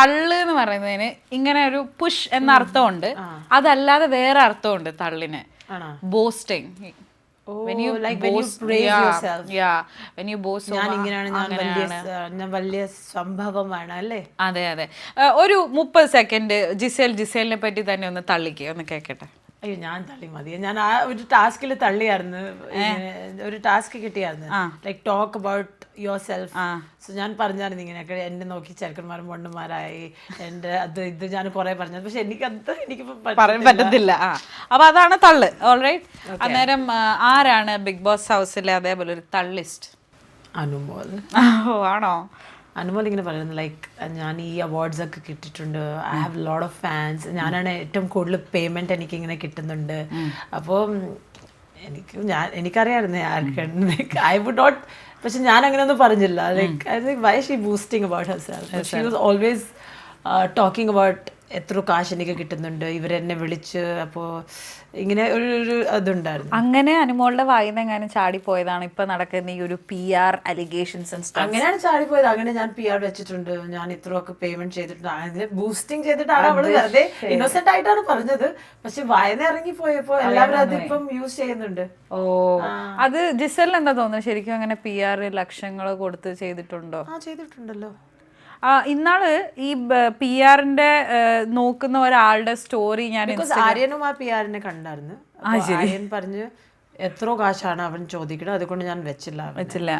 തള്ള് എന്ന് പറയുന്നതിന് ഇങ്ങനെ ഒരു പുഷ് എന്ന അർത്ഥമുണ്ട്. അതല്ലാതെ വേറെ അർത്ഥമുണ്ട് തള്ളിന്. ബോസ്റ്റിംഗ് വലിയ സംഭവമാണ് അല്ലേ? അതെ അതെ. ഒരു മുപ്പത് സെക്കൻഡ് ജിസേൽ ജിസേലിനെ പറ്റി തന്നെ ഒന്ന് തള്ളിക്കുക ഒന്ന് കേക്കട്ടെ. അയ്യോ ഞാൻ തള്ളി മതി. ഞാൻ ആ ഒരു ടാസ്കിൽ തള്ളിയായിരുന്നു. ഒരു ടാസ്ക് കിട്ടിയായിരുന്നു. Like talk about yourself so ഞാൻ പറഞ്ഞായിരുന്നു ഇങ്ങനെയൊക്കെ. എന്നെ നോക്കി ചെറുക്കന്മാരും പൊണ്ണുമാരായി. എന്റെ അത് ഇത് ഞാൻ കുറെ പറഞ്ഞത്. പക്ഷെ എനിക്ക് അത് എനിക്ക് പറയാൻ പറ്റത്തില്ല. ആ. അപ്പൊ അതാണ് തള്ള്. ഓൾറൈറ്റ് അന്നേരം ആരാണ് ബിഗ് ബോസ് ഹൗസിലെ അതേപോലെ ഒരു തള്ളിസ്റ്റ് അനുമോൾ. ഓ ആണോ? അനുമോൾ ഇങ്ങനെ പറയുന്നത് ലൈക്ക് ഞാൻ ഈ അവാർഡ്സ് ഒക്കെ കിട്ടിയിട്ടുണ്ട്. I have load of fans ഞാനാണ് ഏറ്റവും കൂടുതൽ പേയ്മെന്റ് എനിക്ക് ഇങ്ങനെ കിട്ടുന്നുണ്ട് അപ്പോൾ എനിക്ക് ഞാൻ എനിക്കറിയായിരുന്നു ആർക്കാണ്. ഐ വുഡ് നോട്ട് പക്ഷെ ഞാൻ അങ്ങനെയൊന്നും പറഞ്ഞില്ല like I think why she boosting about herself she was always talking about എത്ര കാശ് എനിക്ക് കിട്ടുന്നുണ്ട്. ഇവരെന്നെ വിളിച്ച് അപ്പോൾ ഇങ്ങനെ ഒരു ഒരു ഇതുണ്ടായിരുന്നു. അങ്ങനെ അനുമോളുടെ വായിന്ന് എങ്ങാനും ചാടിപ്പോയതാണ് ഇപ്പൊ നടക്കുന്ന ഈ ഒരു പി ആർ അലിഗേഷൻസ് അങ്ങനെയാണ് ചാടി പോയത് അങ്ങനെ ഞാൻ പി ആർ വെച്ചിട്ടുണ്ട്. ഞാൻ ഇത്രയൊക്കെ പേയ്മെന്റ് ചെയ്തിട്ടുണ്ട്. അതിന് ബൂസ്റ്റിംഗ് ചെയ്തിട്ടാണ് അവൾ വെറുതെ ഇന്നോസെന്റ് ആയിട്ടാണ് പറഞ്ഞത്. പക്ഷെ വായന ഇറങ്ങി പോയപ്പോ എല്ലാവരും അതിപ്പം യൂസ് ചെയ്യുന്നുണ്ട്. ഓ അത് ജിസലിന് എന്താ തോന്നുന്നത് ശരിക്കും അങ്ങനെ പി ആർ ലക്ഷങ്ങൾ കൊടുത്ത് ചെയ്തിട്ടുണ്ടോ? ആ ചെയ്തിട്ടുണ്ടല്ലോ. ഇന്നാൾ ഈ പി ആറിന്റെ നോക്കുന്ന ഒരാളുടെ സ്റ്റോറി ഞാൻ ആര്യനും ആ പി ആറിനെ കണ്ടായിരുന്നു. ആര്യൻ പറഞ്ഞു എത്രയോ കാശാണ് അവൻ ചോദിക്കുന്നത് അതുകൊണ്ട് ഞാൻ വെച്ചില്ല വെച്ചില്ല.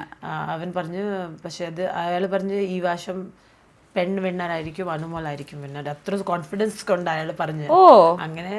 അവൻ പറഞ്ഞു പക്ഷെ അത് അയാൾ പറഞ്ഞു ഈ വാശം പെൺ വിണ്ണറായിരിക്കും അനുമോളായിരിക്കും വിണ്ണർ അത്ര കോൺഫിഡൻസ് കൊണ്ട് അയാൾ പറഞ്ഞു. ഓ. അങ്ങനെ